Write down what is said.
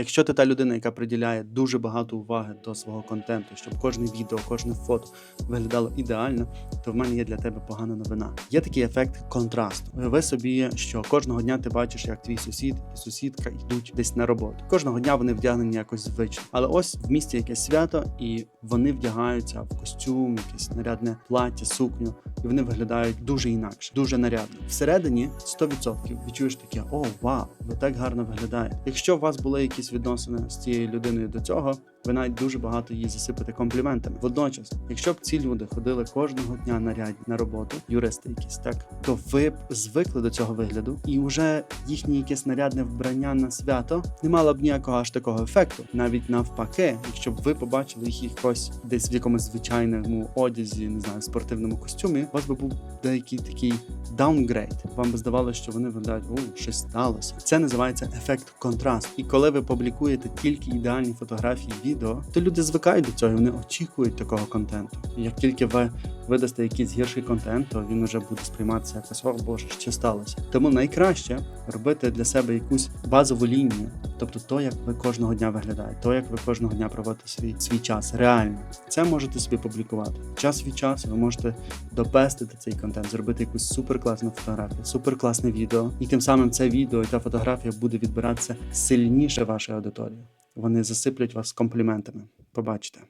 Якщо ти та людина, яка приділяє дуже багато уваги до свого контенту, щоб кожне відео, кожне фото виглядало ідеально, то в мене є для тебе погана новина. Є такий ефект контрасту. Уяви собі, що кожного дня ти бачиш, як твій сусід і сусідка йдуть десь на роботу. Кожного дня вони вдягнені якось звично. Але ось в місті якесь свято, і вони вдягаються в костюм, якесь нарядне плаття, сукню, і вони виглядають дуже інакше, дуже нарядно. Всередині 100% відчуєш таке: о, вау, ви так гарно виглядає. Якщо у вас були якісь відносини з цією людиною до цього, ви навіть дуже багато її засипите компліментами. Водночас, якщо б ці люди ходили кожного дня нарядні на роботу, юристи якісь так, то ви б звикли до цього вигляду, і вже їхнє якесь нарядне вбрання на свято не мало б ніякого аж такого ефекту. Навіть навпаки, якщо б ви побачили їх якось десь в якомусь звичайному одязі, не знаю, спортивному костюмі, у вас би був деякий такий даунгрейд. Вам би здавалося, що вони виглядають, о, щось сталося. Це називається ефект контрасту. І коли ви публікуєте тільки ідеальні фотографії, відео, то люди звикають до цього, і вони очікують такого контенту. Як тільки ви видасте якийсь гірший контент, то він вже буде сприйматися якось, о боже, що сталося. Тому найкраще робити для себе якусь базову лінію, тобто то, як ви кожного дня виглядаєте, то, як ви кожного дня проводите свій, свій час, реально. Це можете собі публікувати. Час від часу ви можете допестити цей контент, зробити якусь суперкласну фотографію, суперкласне відео, і тим самим це відео і та фотографія буде відбиратися сильніше вашої аудиторії. Вони засиплять вас компліментами. Побачите.